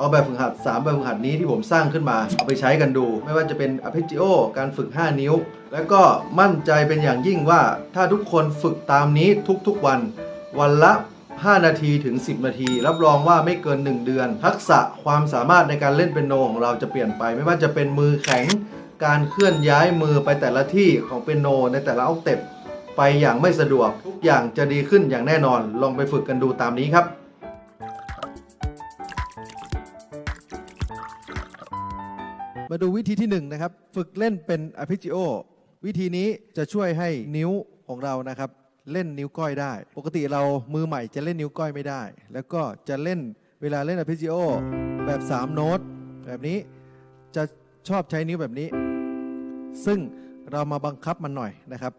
เอาแบบฝึกหัด 3 แบบฝึกหัดนี้ที่ผมสร้างขึ้นมา เอาไปใช้กันดู ไม่ว่าจะเป็น Arpeggio การฝึก 5 นิ้ว แล้วก็มั่นใจเป็นอย่างยิ่งว่าถ้าทุกคนฝึกตามนี้ทุกๆวัน วันละ 5 นาทีถึง 10 นาที รับรองว่าไม่เกิน 1 เดือน ทักษะความสามารถในการเล่นเปียโนของเราจะเปลี่ยนไป ไม่ว่าจะเป็นมือแข็ง การเคลื่อนย้ายมือไปแต่ละที่ของเปียโนในแต่ละออกเต็ปไปอย่างไม่สะดวกทุกอย่างจะดีขึ้นอย่างแน่นอน ลองไปฝึกกันดูตามนี้ครับ มาดูวิธีที่1นงนะครับ ฝึกเล่นเป็น arpeggio วิธีนี้จะช่วยให้นิ้วของเรานะครับ เล่นนิ้วก้อยได้ ปกติเรามือใหม่จะเล่นนิ้วก้อยไม่ได้ แล้วก็จะเล่นเวลาเล่น arpeggio แบบ 3 โน้ต แบบนี้จะชอบใช้นิ้วแบบนี้ ซึ่งเรามาบังคับมันหน่อยนะครับ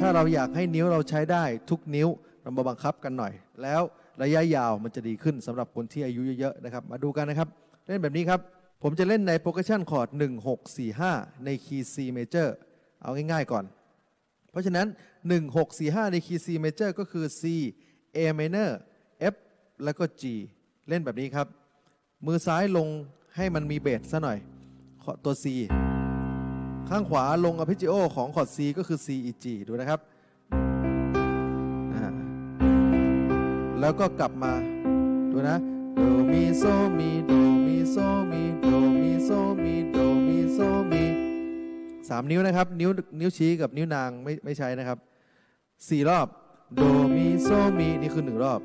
ถ้าเราอยากให้นิ้วเราใช้ได้ทุกนิ้วเรามาบังคับกันหน่อย แล้วระยะยาวมันจะดีขึ้นสำหรับคนที่อายุเยอะๆนะครับ มาดูกันนะครับ เล่นแบบนี้ครับ ผมจะเล่นใน progression chord 1645 ในคีย์ C major เอาง่ายๆก่อน เพราะฉะนั้น 1645 ในคีย์ C major ก็คือ C A minor F แล้วก็ G เล่นแบบนี้ครับ มือซ้ายลงให้มันมีเบสซะหน่อยอตัว C ข้างขวาลง arpeggio ของคอร์ด C ก็คือ C E G ดูนะครับ แล้วก็กลับมา ดูนะ โด มี โซ มี โด โซมีโดมีโซมีโดมีโซมีสามนิ้วนะครับ นิ้วนิ้วชี้กับนิ้วนางไม่ไม่ใช้นะครับสี่รอบโดมีโซมีนี่คือหนึ่งรอบ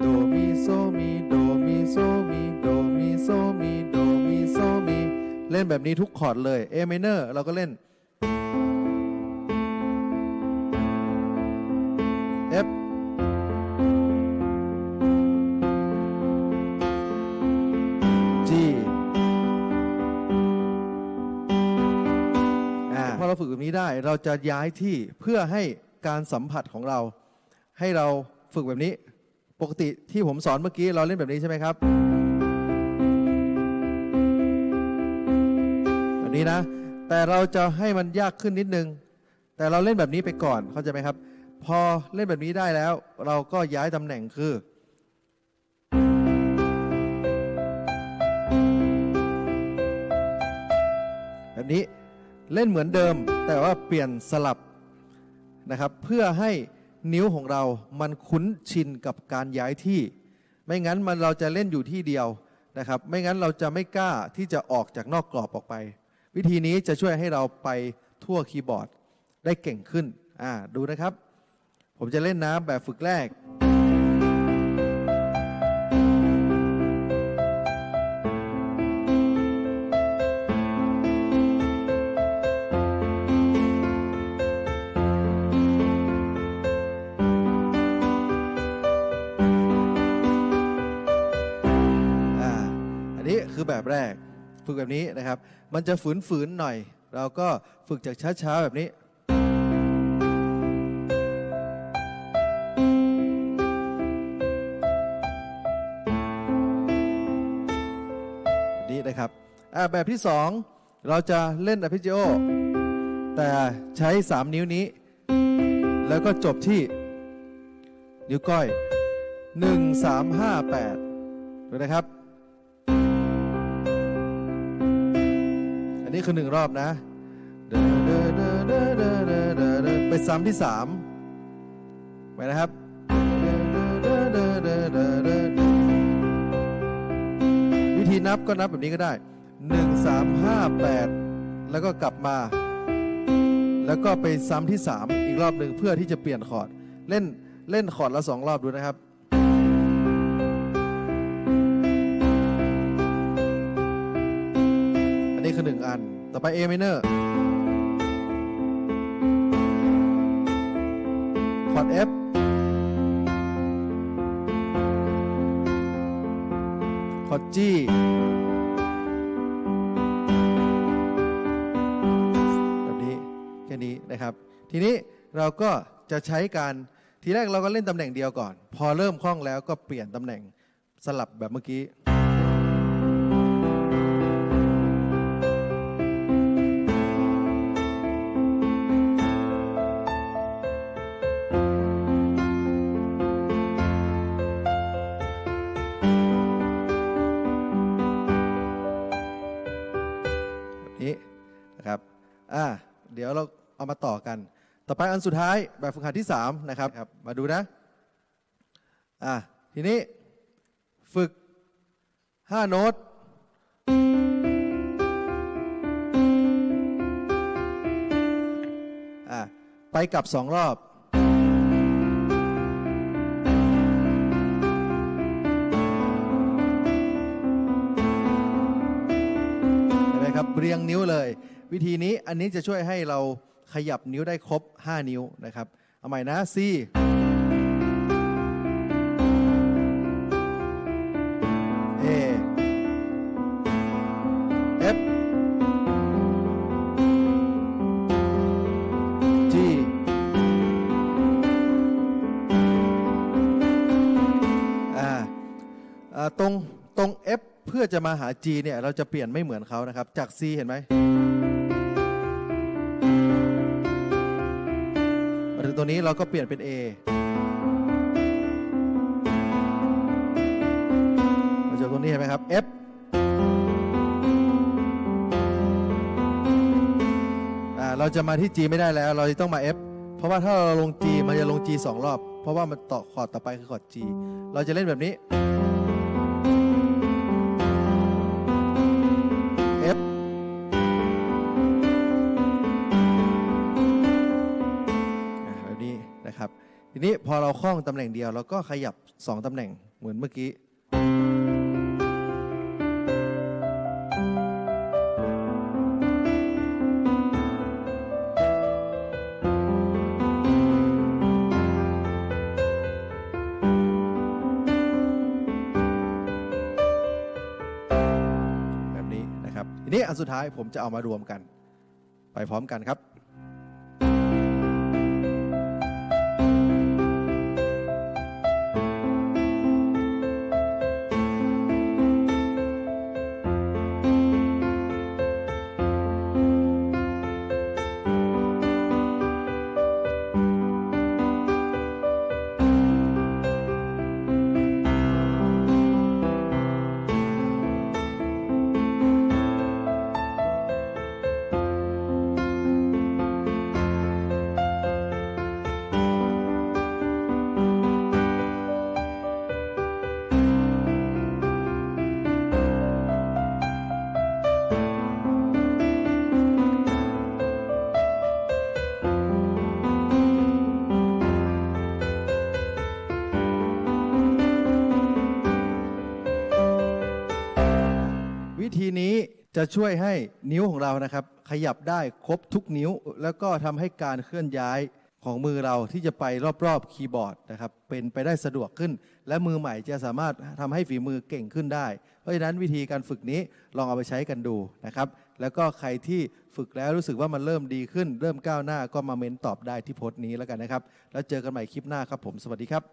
โดมีโซมีโดมีโซมีโดมีโซมีโดมีโซมีเล่นแบบนี้ทุกคอร์ดเลย A minor เราก็เล่น ได้ เราจะย้ายที่เพื่อให้การสัมผัสของเรา ให้เราฝึกแบบนี้ ปกติที่ผมสอนเมื่อกี้เราเล่นแบบนี้ใช่ไหมครับแบบนี้นะ แต่เราจะให้มันยากขึ้นนิดนึง แต่เราเล่นแบบนี้ไปก่อนเข้าใจไหมครับ พอเล่นแบบนี้ได้แล้ว เราก็ย้ายตำแหน่งคือแบบนี้ เล่นเหมือนเดิม แต่ว่าเปลี่ยนสลับนะครับ เพื่อให้นิ้วของเรามันคุ้นชินกับการย้ายที่ ไม่งั้นมันเราจะเล่นอยู่ที่เดียวนะครับ ไม่งั้นเราจะไม่กล้าที่จะออกจากนอกกรอบออกไป วิธีนี้จะช่วยให้เราไปทั่วคีย์บอร์ดได้เก่งขึ้นอ่าดูนะครับ ผมจะเล่นน้ำแบบฝึกแรก นี้คือแบบแรก ฝึกแบบนี้นะครับ มันจะฝืนๆหน่อย เราก็ฝึกจากช้าๆแบบนี้ นี้นะครับอ่าแบบที่สองเราจะเล่น arpeggio แต่ใช้ 3 นิ้วนี้ แล้วก็จบที่ นิ้วก้อย 1 3 5 8ดูนะครับ นี่คือหนึ่งรอบนะไปซ้ำที่สามไปนะครับวิธีนับก็นับแบบนี้ก็ได้หนึ่งสามห้าแปดแล้วก็กลับมา แล้วก็ไปซ้ำที่สามอีกรอบหนึ่งเพื่อที่จะเปลี่ยนคอร์ด เล่นเล่นคอร์ดละสองรอบดูนะครับ คือหนึ่งอัน ต่อไป A minor คอร์ด F คอร์ด G แบบนี้แค่นี้นะครับ ทีนี้เราก็จะใช้การทีแรกเราก็เล่นตำแหน่งเดียวก่อน พอเริ่มคล่องแล้วก็เปลี่ยนตำแหน่งสลับแบบเมื่อกี้ เดี๋ยวเราเอามาต่อกัน ต่อไปอันสุดท้ายแบบฝึกหัดที่3นะครับครับมาดูนะอ่าทีนี้ฝึก 5 โน้ตอ่าไปกลับ 2 รอบเห็นไหมครับเรียงนิ้วเลย วิธีนี้อันนี้จะช่วยให้เราขยับนิ้วได้ครบ 5 นิ้วนะครับ เอาใหม่นะ C A F G อ่าอ่าตรงตรง F เพื่อจะมาหา G เนี่ย เราจะเปลี่ยนไม่เหมือนเขานะครับ จาก C เห็นไหม ตัวนี้เราก็เปลี่ยนเป็น A มาจากตรงนี้เห็นไหมครับ F อ่าเราจะมาที่ G ไม่ได้แล้ว เราต้องมา F เพราะว่าถ้าเราลง G มันจะลง G สองรอบ เพราะว่ามันต่อคอร์ดต่อไปคือคอร์ด G เราจะเล่นแบบนี้ ทีนี้พอเราคล้องตำแหน่งเดียวเราก็ขยับ 2ตำแหน่งเหมือนเมื่อกี้ แบบนี้นะครับ ทีนี้อันสุดท้ายผมจะเอามารวมกัน ไปพร้อมกันครับ จะช่วยให้นิ้วของเรานะครับ ขยับได้ครบทุกนิ้ว แล้วก็ทำให้การเคลื่อนย้ายของมือเราที่จะไปรอบๆคีย์บอร์ดนะครับ เป็นไปได้สะดวกขึ้น และมือใหม่จะสามารถทำให้ฝีมือเก่งขึ้นได้ เพราะฉะนั้นวิธีการฝึกนี้ลองเอาไปใช้กันดูนะครับ แล้วก็ใครที่ฝึกแล้วรู้สึกว่ามันเริ่มดีขึ้น เริ่มก้าวหน้าก็มาเม้นตอบได้ที่โพสต์นี้แล้วกันนะครับ แล้วเจอกันใหม่คลิปหน้าครับผมสวัสดีครับ